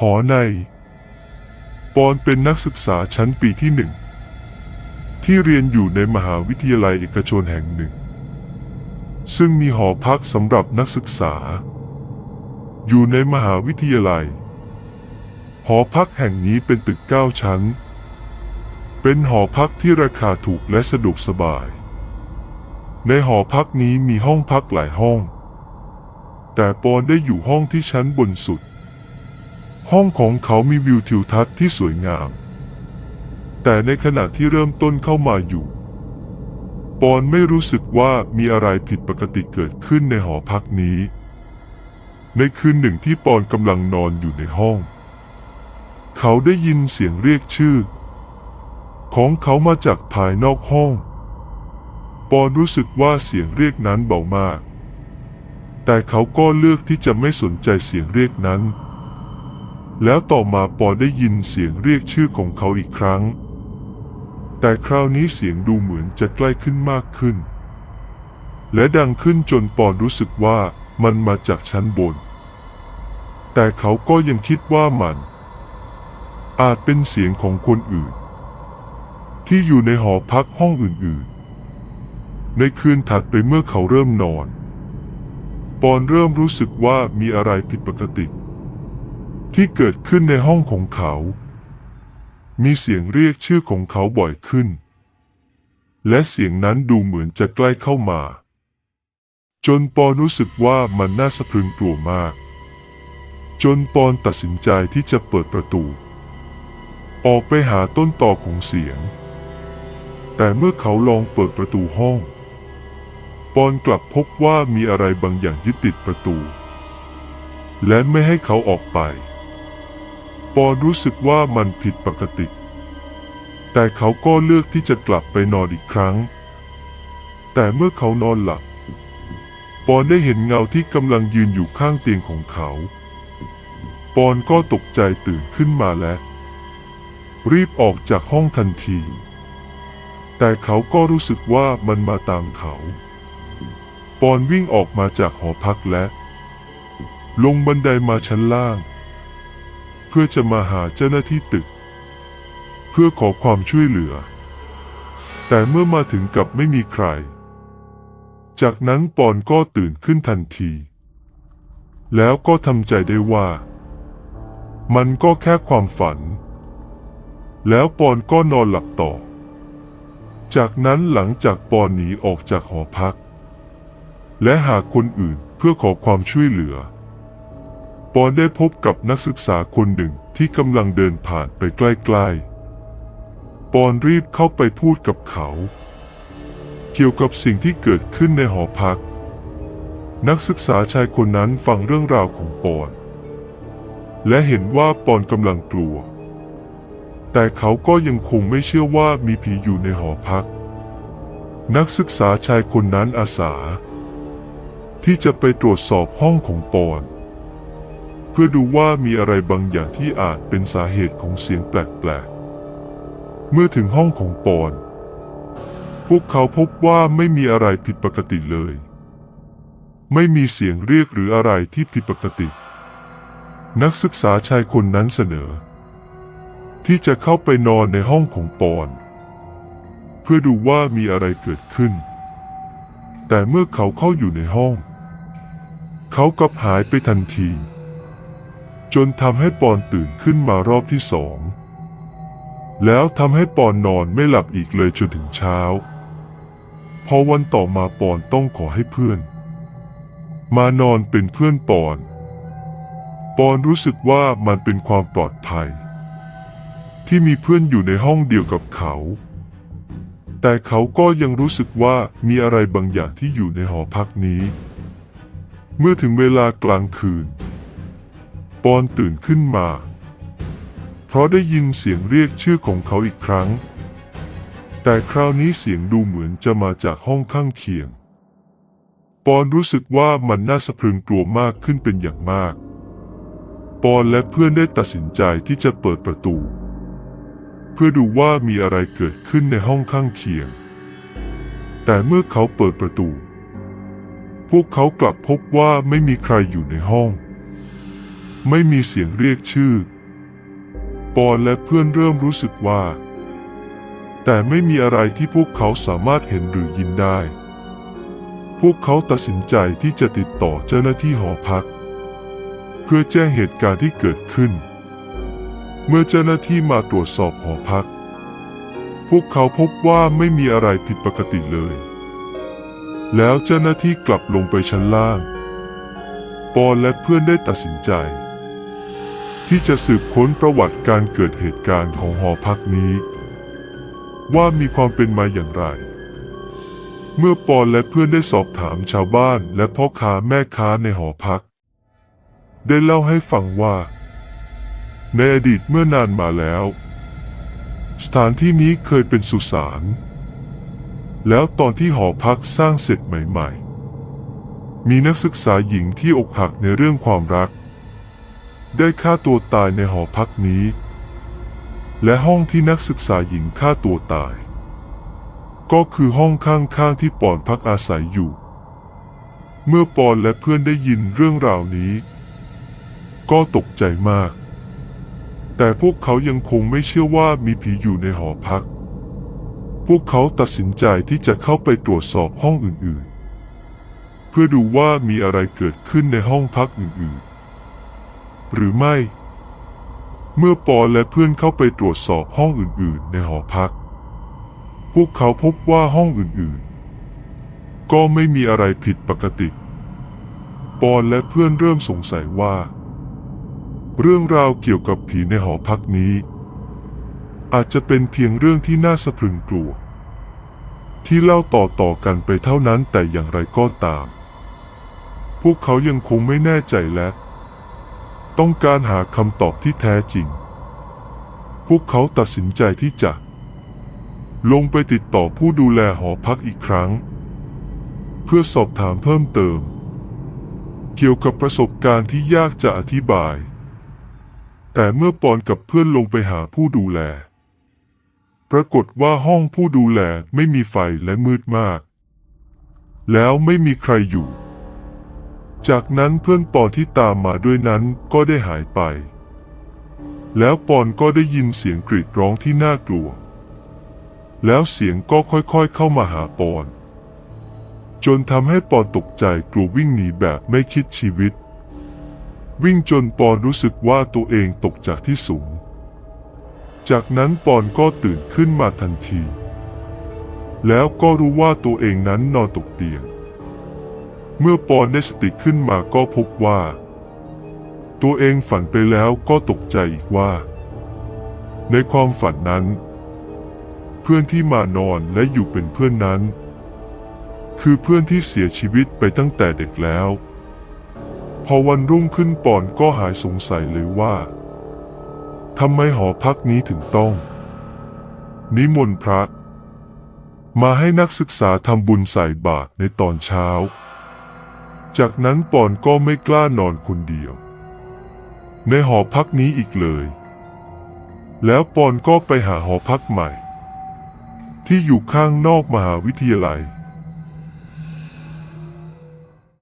หอใน ปอนเป็นนักศึกษาชั้นปีที่หนึ่ง ที่เรียนอยู่ในมหาวิทยาลัยเอกชนแห่งหนึ่ง ซึ่งมีหอพักสำหรับนักศึกษา อยู่ในมหาวิทยาลัย หอพักแห่งนี้เป็นตึกเก้าชั้น เป็นหอพักที่ราคาถูกและสะดวกสบาย ในหอพักนี้มีห้องพักหลายห้อง แต่ปอนได้อยู่ห้องที่ชั้นบนสุด ห้องของเขามีวิวทิวทัศน์ที่สวยงาม แต่ในขณะที่เริ่มต้นเข้ามาอยู่ ปอนไม่รู้สึกว่ามีอะไรผิดปกติเกิดขึ้นในหอพักนี้ ในคืนหนึ่งที่ปอนกำลังนอนอยู่ในห้อง เขาได้ยินเสียงเรียกชื่อ ของเขามาจากภายนอกห้อง ปอนรู้สึกว่าเสียงเรียกนั้นเบามาก แต่เขาก็เลือกที่จะไม่สนใจเสียงเรียกนั้น แล้วต่อมาปอนได้ยินเสียงเรียกชื่อของเขาอีกครั้ง แต่คราวนี้เสียงดูเหมือนจะใกล้ขึ้นมากขึ้น และดังขึ้นจนปอรู้สึกว่ามันมาจากชั้นบน แต่เขาก็ยังคิดว่ามัน อาจเป็นเสียงของคนอื่น ที่อยู่ในหอพักห้องอื่นๆ ในคืนถัดไปเมื่อเขาเริ่มนอน ปอนเริ่มรู้สึกว่ามีอะไรผิดปกติ ที่เกิดขึ้นในห้องของเขา มีเสียงเรียกชื่อของเขาบ่อยขึ้น และเสียงนั้นดูเหมือนจะใกล้เข้ามา จนปอนรู้สึกว่ามันน่าสะพรึงกลัวมาก จนปอนตัดสินใจที่จะเปิดประตู ออกไปหาต้นต่อของเสียง แต่เมื่อเขาลองเปิดประตูห้อง ปอนกลับพบว่ามีอะไรบางอย่างยึดติดประตูและไม่ให้เขาออกไป ปอนรู้สึกว่ามันผิดปกติ แต่เขาก็เลือกที่จะกลับไปนอนอีกครั้ง แต่เมื่อเขานอนหลับ ปอนได้เห็นเงาที่กำลังยืนอยู่ข้างเตียงของเขา ปอนก็ตกใจตื่นขึ้นมาและรีบออกจากห้องทันที แต่เขาก็รู้สึกว่ามันมาตามเขา ปอนวิ่งออกมาจากหอพักและ ลงบันไดมาชั้นล่าง พื่อจะมาหาเจ้าหน้าที่ตึก เพื่อขอความช่วยเหลือ แต่เมื่อมาถึงกับไม่มีใคร จากนั้นปอนก็ตื่นขึ้นทันที แล้วก็ทำใจได้ว่า มันก็แค่ความฝัน แล้วปอนก็นอนหลับต่อ จากนั้นหลังจากปอนหนีออกจากหอพัก และหาคนอื่นเพื่อขอความช่วยเหลือ ปอนได้พบกับนักศึกษาคนหนึ่งที่กำลังเดินผ่านไปใกล้ๆ ปอนรีบเข้าไปพูดกับเขา เกี่ยวกับสิ่งที่เกิดขึ้นในหอพัก นักศึกษาชายคนนั้นฟังเรื่องราวของปอน และเห็นว่าปอนกำลังกลัว แต่เขาก็ยังคงไม่เชื่อว่ามีผีอยู่ในหอพัก นักศึกษาชายคนนั้นอาสา ที่จะไปตรวจสอบห้องของปอน เพื่อดูว่ามีอะไรบางอย่างที่อาจเป็นสาเหตุของเสียงแปลกๆ เมื่อถึงห้องของปอน พวกเขาพบว่าไม่มีอะไรผิดปกติเลย ไม่มีเสียงเรียกหรืออะไรที่ผิดปกติ นักศึกษาชายคนนั้นเสนอ ที่จะเข้าไปนอนในห้องของปอน เพื่อดูว่ามีอะไรเกิดขึ้น แต่เมื่อเขาเข้าอยู่ในห้อง เขากลับหายไปทันที จนทำให้ปอนตื่นขึ้นมารอบที่สอง แล้วทำให้ปอนนอนไม่หลับอีกเลยจนถึงเช้า พอวันต่อมาปอนต้องขอให้เพื่อน มานอนเป็นเพื่อนปอน ปอนรู้สึกว่ามันเป็นความปลอดภัย ที่มีเพื่อนอยู่ในห้องเดียวกับเขา แต่เขาก็ยังรู้สึกว่ามีอะไรบางอย่างที่อยู่ในหอพักนี้ เมื่อถึงเวลากลางคืน ปอนตื่นขึ้นมา เพราะได้ยินเสียงเรียกชื่อของเขาอีกครั้ง แต่คราวนี้เสียงดูเหมือนจะมาจากห้องข้างเคียง ปอนรู้สึกว่ามันน่าสะพรึงกลัวมากขึ้นเป็นอย่างมาก ปอนและเพื่อนได้ตัดสินใจที่จะเปิดประตู เพื่อดูว่ามีอะไรเกิดขึ้นในห้องข้างเคียง แต่เมื่อเขาเปิดประตู พวกเขากลับพบว่าไม่มีใครอยู่ในห้อง ไม่มีเสียงเรียกชื่อ ปอนและเพื่อนเริ่มรู้สึกว่า แต่ไม่มีอะไรที่พวกเขาสามารถเห็นหรือยินได้ พวกเขาตัดสินใจที่จะติดต่อเจ้าหน้าที่หอพัก เพื่อแจ้งเหตุการณ์ที่เกิดขึ้น เมื่อเจ้าหน้าที่มาตรวจสอบหอพัก พวกเขาพบว่าไม่มีอะไรผิดปกติเลย แล้วเจ้าหน้าที่กลับลงไปชั้นล่าง ปอนและเพื่อนได้ตัดสินใจ ที่จะสืบค้นประวัติการเกิดเหตุการณ์ของหอพักนี้ ว่ามีความเป็นมาอย่างไร เมื่อปอนและเพื่อนได้สอบถามชาวบ้านและพ่อค้าแม่ค้าในหอพัก ได้เล่าให้ฟังว่า ในอดีตเมื่อนานมาแล้ว สถานที่นี้เคยเป็นสุสานแล้วตอนที่หอพักสร้างเสร็จใหม่ ๆ มีนักศึกษาหญิงที่อกหักในเรื่องความรัก ได้ฆ่าตัวตายในหอพักนี้ และห้องที่นักศึกษาหญิงฆ่าตัวตาย ก็คือห้องข้างๆที่ปอนพักอาศัยอยู่ เมื่อปอนและเพื่อนได้ยินเรื่องราวนี้ ก็ตกใจมาก แต่พวกเขายังคงไม่เชื่อว่ามีผีอยู่ในหอพัก พวกเขาตัดสินใจที่จะเข้าไปตรวจสอบห้องอื่นๆ เพื่อดูว่ามีอะไรเกิดขึ้นในห้องพักอื่นๆ หรือไม่ เมื่อปอนและเพื่อนเข้าไปตรวจสอบห้องอื่น ๆ ในหอพัก พวกเขาพบว่าห้องอื่น ๆ ก็ไม่มีอะไรผิดปกติ ปอนและเพื่อนเริ่มสงสัยว่า เรื่องราวเกี่ยวกับผีในหอพักนี้ อาจจะเป็นเพียงเรื่องที่น่าสะพรึงกลัว ที่เล่าต่อ ๆ กันไปเท่านั้นแต่อย่างไรก็ตามพวกเขายังคงไม่แน่ใจและ ต้องการหาคำตอบที่แท้จริง พวกเขาตัดสินใจที่จะ ลงไปติดต่อผู้ดูแลหอพักอีกครั้ง เพื่อสอบถามเพิ่มเติม เกี่ยวกับประสบการณ์ที่ยากจะอธิบาย แต่เมื่อปอนกับเพื่อนลงไปหาผู้ดูแล ปรากฏว่าห้องผู้ดูแลไม่มีไฟและมืดมาก แล้วไม่มีใครอยู่ จากนั้นเพื่อนปอนที่ตามมาด้วยนั้นก็ได้หายไป แล้วปอนก็ได้ยินเสียงกรีดร้องที่น่ากลัว แล้วเสียงก็ค่อยๆเข้ามาหาปอน จนทำให้ปอนตกใจกลัววิ่งหนีแบบไม่คิดชีวิต วิ่งจนปอนรู้สึกว่าตัวเองตกจากที่สูง จากนั้นปอนก็ตื่นขึ้นมาทันที แล้วก็รู้ว่าตัวเองนั้นนอนตกเตียง เมื่อปอนได้สติขึ้นมาก็พบว่า ตัวเองฝันไปแล้วก็ตกใจอีกว่า ในความฝันนั้น เพื่อนที่มานอนและอยู่เป็นเพื่อนนั้น คือเพื่อนที่เสียชีวิตไปตั้งแต่เด็กแล้ว พอวันรุ่งขึ้นปอนก็หายสงสัยเลยว่าทำไมหอพักนี้ถึงต้อง นิมนต์พระ มาให้นักศึกษาทำบุญใส่บาตรในตอนเช้า จากนั้นปอนก็ไม่กล้านอนคนเดียว ในหอพักนี้อีกเลย แล้วปอนก็ไปหาหอพักใหม่ ที่อยู่ข้างนอกมหาวิทยาลัย